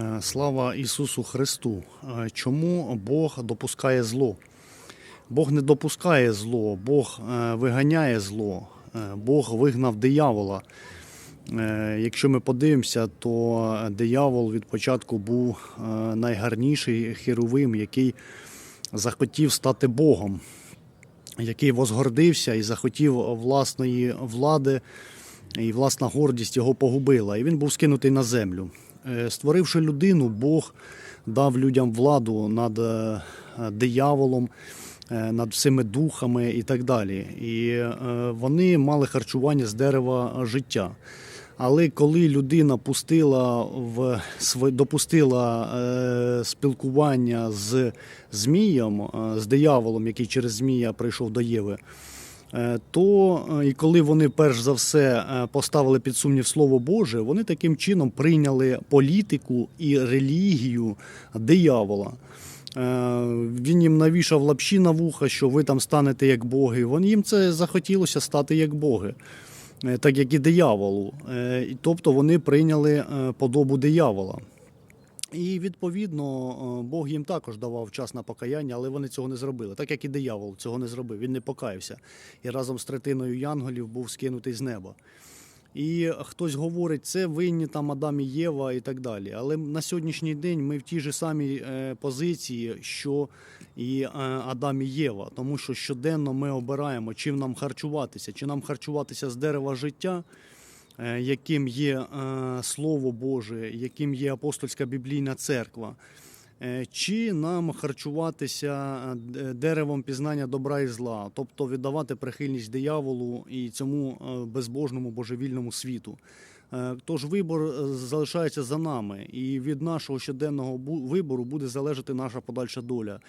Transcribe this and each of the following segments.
Е, Слава Ісусу Христу! Е, Чому Бог допускає зло? Бог не допускає зло, Бог е, виганяє зло, Бог вигнав диявола. Якщо ми подивимося, то диявол від початку був найгарніший херовим, який захотів стати Богом, який возгордився і захотів власної влади, і власна гордість його погубила. І він був скинутий на землю. Е, Створивши людину, Бог дав людям владу над е, дияволом, е, над всіми духами і так далі. І вони мали харчування з дерева життя. Але коли людина пустила в допустила спілкування з змієм, з дияволом, який через змія прийшов до Єви, то е, і коли вони перш за все е, поставили під сумнів слово Боже, вони таким чином прийняли політику і релігію диявола. Е, Він їм навішав лапші на вуха, що ви там станете як боги. Вон їм це захотілося стати як боги, е, так як і дияволу. Е, Тобто вони прийняли е, подобу диявола. І відповідно е, Бог їм також давав час на покаяння, але вони цього не зробили. Так як і диявол цього не зробив. Він не покаявся. І разом з третиною янголів був скинутий з неба. І хтось говорить, це винні там Адам і Єва і так далі. Але на сьогоднішній день ми в тій же самій е, позиції, що і е, Адам і Єва, тому що щоденно ми обираємо, чим нам харчуватися, чи нам харчуватися з дерева життя, яким є е, Слово Боже, яким є апостольська біблійна церква. Е, Чи нам харчуватися е, деревом пізнання добра і зла, тобто віддавати прихильність дияволу і цьому е, безбожному божевільному світу. Е, Тож вибор е, залишається за нами, і від нашого щоденного вибору буде залежати наша подальша доля,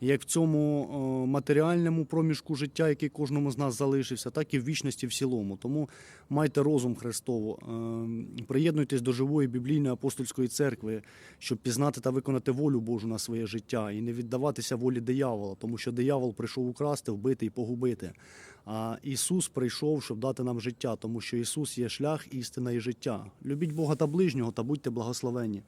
як в цьому е, матеріальному проміжку життя, який кожному з нас залишився, так і в вічності в цілому. Тому майте розум Христово, е, приєднуйтесь до живої біблійної апостольської церкви, щоб пізнати та виконати волю Божу на своє життя і не віддаватися волі диявола, тому що диявол прийшов украсти, вбити і погубити. А Ісус прийшов, щоб дати нам життя, тому що Ісус є шлях, істина і життя. Любіть Бога та ближнього та будьте благословенні.